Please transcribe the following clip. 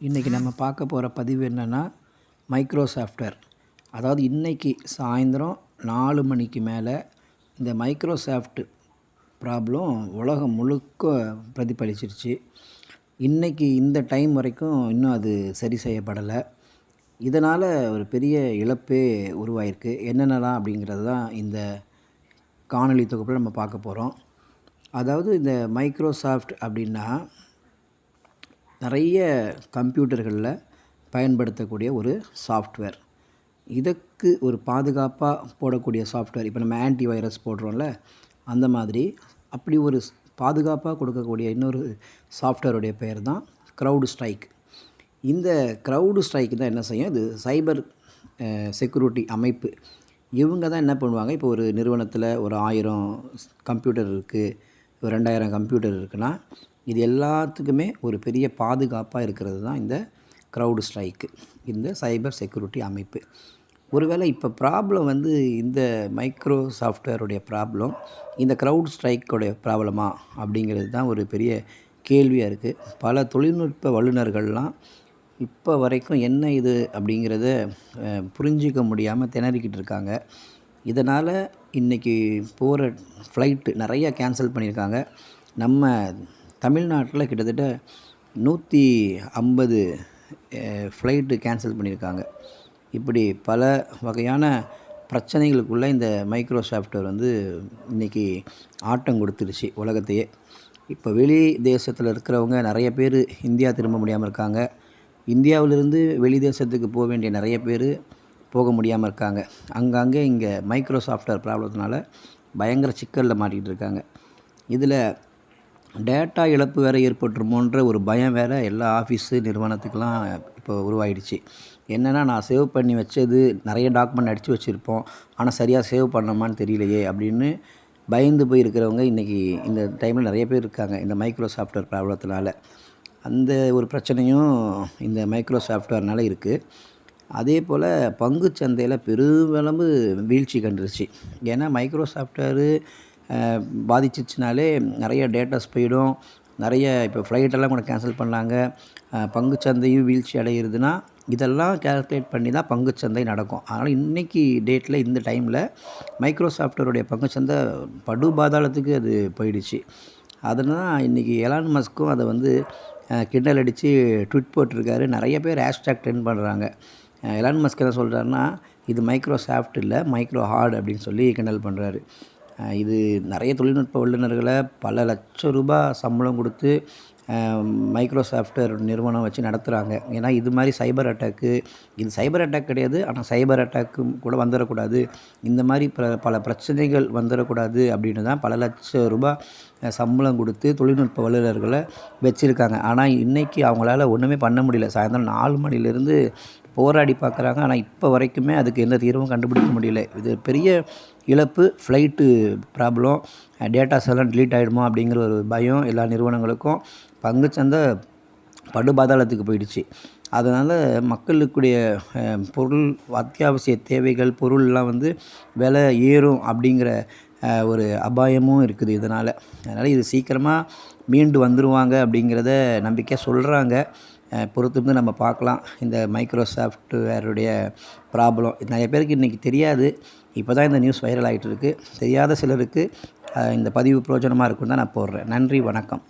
இன்றைக்கி நம்ம பார்க்க போகிற பதிவு என்னென்னா மைக்ரோசாஃப்ட்வேர் அதாவது இன்றைக்கி சாயந்தரம் நாலு மணிக்கு மேலே இந்த மைக்ரோசாஃப்ட் ப்ராப்ளம் உலகம் முழுக்க பிரதிபலிச்சிருச்சு. இன்றைக்கி இந்த டைம் வரைக்கும் இன்னும் அது சரி செய்யப்படலை. இதனால் ஒரு பெரிய இழப்பே உருவாயிருக்கு. என்னென்னலாம் அப்படிங்கிறது தான் இந்த காணொலி தொகுப்பில் நம்ம பார்க்க போகிறோம் அதாவது இந்த மைக்ரோசாஃப்ட் அப்படின்னா நிறைய கம்ப்யூட்டர்களில் பயன்படுத்தக்கூடிய ஒரு சாஃப்ட்வேர் இதுக்கு ஒரு பாதுகாப்பாக போடக்கூடிய சாஃப்ட்வேர் இப்போ நம்ம ஆன்டி வைரஸ் போடுறோம்ல அந்த மாதிரி அப்படி ஒரு பாதுகாப்பாக கொடுக்கக்கூடிய இன்னொரு சாஃப்ட்வேருடைய பெயர் தான் க்ரௌடு ஸ்ட்ரைக் இந்த க்ரௌடு ஸ்ட்ரைக் தான் என்ன செய்யும்? இது சைபர் செக்யூரிட்டி அமைப்பு. இவங்க தான் என்ன பண்ணுவாங்க? இப்போ ஒரு நிறுவனத்தில் ஒரு ஆயிரம் கம்ப்யூட்டர் இருக்குது ஒரு ரெண்டாயிரம் கம்ப்யூட்டர் இருக்குன்னா இது எல்லாத்துக்குமே ஒரு பெரிய பாதுகாப்பாக இருக்கிறது தான் இந்த க்ரௌடு ஸ்ட்ரைக்கு இந்த சைபர் செக்யூரிட்டி அமைப்பு. ஒருவேளை இப்போ ப்ராப்ளம் வந்து இந்த மைக்ரோ சாஃப்ட்வேருடைய ப்ராப்ளம் இந்த க்ரௌட் ஸ்ட்ரைக்கோடைய ப்ராப்ளமா அப்படிங்கிறது தான் ஒரு பெரிய கேள்வியாக இருக்குது. பல தொழில்நுட்ப வல்லுநர்கள்லாம் இப்போ வரைக்கும் என்ன இது அப்படிங்கிறத புரிஞ்சிக்க முடியாமல் திணறிக்கிட்டு இருக்காங்க. இதனால் இன்றைக்கி போகிற ஃப்ளைட்டு நிறையா கேன்சல் பண்ணியிருக்காங்க. நம்ம தமிழ்நாட்டில் கிட்டத்தட்ட நூற்றி ஐம்பது ஃப்ளைட்டு கேன்சல் பண்ணியிருக்காங்க. இப்படி பல வகையான பிரச்சனைகளுக்குள்ளே இந்த மைக்ரோ சாஃப்ட்வேர் வந்து இன்றைக்கி ஆட்டம் கொடுத்துருச்சு உலகத்தையே. இப்போ வெளி தேசத்தில் இருக்கிறவங்க நிறைய பேர் இந்தியா திரும்ப முடியாமல் இருக்காங்க. இந்தியாவிலிருந்து வெளி தேசத்துக்கு போக வேண்டிய நிறைய பேர் போக முடியாமல் இருக்காங்க. அங்கங்கே இங்கே மைக்ரோ சாஃப்ட்வேர் ப்ராப்ளத்தினால பயங்கர சிக்கலில் மாட்டிகிட்டு இருக்காங்க. இதில் டேட்டா இழப்பு வேறு ஏற்பட்டுருமோன்ற ஒரு பயம் வேறு எல்லா ஆஃபீஸு நிறுவனத்துக்கெலாம் இப்போ உருவாயிடுச்சு. என்னென்னா நான் சேவ் பண்ணி வச்சது நிறைய டாக்குமெண்ட் அடித்து வச்சுருப்போம். ஆனால் சரியாக சேவ் பண்ணோமான்னு தெரியலையே அப்படின்னு பயந்து போய் இருக்கிறவங்க இன்றைக்கி இந்த டைமில் நிறைய பேர் இருக்காங்க இந்த மைக்ரோ சாஃப்ட்வேர் ப்ராப்ளத்தினால. அந்த ஒரு பிரச்சனையும் இந்த மைக்ரோ சாஃப்ட்வேர்னால் இருக்குது அதே போல் பங்கு சந்தையில் பெருமளவு வீழ்ச்சி கண்டுருச்சு. ஏன்னா மைக்ரோ சாஃப்ட்வேரு பாதிச்சிச்சுனாலே நிறைய டேட்டாஸ் போயிடும். நிறைய இப்போ ஃப்ளைட்டெல்லாம் கூட கேன்சல் பண்ணாங்க. பங்குச்சந்தையும் வீழ்ச்சி அடைகிறதுனா இதெல்லாம் கேல்குலேட் பண்ணி தான் பங்குச்சந்தை நடக்கும். அதனால் இன்றைக்கி டேட்டில் இந்த டைமில் மைக்ரோ சாஃப்ட்வேருடைய பங்குச்சந்தை படு பாதாளத்துக்கு அது போயிடுச்சு. அதனால் இன்றைக்கி எலான் மஸ்க்கும் அதை வந்து கிண்டல் அடித்து ட்விட் போட்டிருக்காரு. நிறைய பேர் ஹேஷ்டாக் ட்ரெண்ட் பண்ணுறாங்க எலான் மஸ்க் என்ன சொல்கிறாருன்னா இது மைக்ரோ சாஃப்ட் இல்லை மைக்ரோ ஹார்ட் அப்படின்னு சொல்லி கிண்டல் பண்ணுறாரு இது நிறைய தொழில்நுட்ப வல்லுநர்களை பல லட்சம் ரூபாய் சம்பளம் கொடுத்து மைக்ரோ சாஃப்ட்வேர் நிறுவனம் வச்சு நடத்துகிறாங்க ஏன்னா இது மாதிரி சைபர் அட்டாக்கு இது சைபர் அட்டாக் கிடையாது. ஆனால் சைபர் அட்டாக்கும் கூட வந்துடக்கூடாது இந்த மாதிரி பல பல பிரச்சனைகள் வந்துடக்கூடாது அப்படின்னு தான் பல லட்சம் ரூபாய் சம்பளம் கொடுத்து தொழில்நுட்ப வல்லுநர்களை வச்சுருக்காங்க. ஆனால் இன்றைக்கி அவங்களால ஒன்றுமே பண்ண முடியல. சாயந்தரம் நாலு மணிலேருந்து போராடி பார்க்குறாங்க. ஆனால் இப்போ வரைக்குமே அதுக்கு எந்த தீர்வும் கண்டுபிடிக்க முடியல. இது பெரிய இழப்பு ஃப்ளைட்டு ப்ராப்ளம் டேட்டாஸ் எல்லாம் டிலீட் ஆகிடுமோ அப்படிங்கிற ஒரு பயம் எல்லா நிறுவனங்களுக்கும். பங்குச்சந்தை படுபாதாளத்துக்கு போயிடுச்சு. அதனால் மக்களுக்குடைய பொருள் அத்தியாவசிய தேவைகள் பொருள்லாம் வந்து விலை ஏறும் அப்படிங்கிற ஒரு அபாயமும் இருக்குது இதனால். அதனால் இது சீக்கிரமாக மீண்டு வந்துடுவாங்க அப்படிங்கிறத நம்பிக்கையாக சொல்கிறாங்க பொறுத்திருந்து நம்ம பார்க்கலாம். இந்த மைக்ரோசாஃப்ட்வேருடைய ப்ராப்ளம் நிறைய பேருக்கு இன்றைக்கி தெரியாது. இப்போ தான் இந்த நியூஸ் வைரல் ஆகிட்டு இருக்குது தெரியாத சிலருக்கு இந்த பதிவு பிரயோஜனமாக இருக்குன்னு தான் நான் போடுறேன். நன்றி வணக்கம்.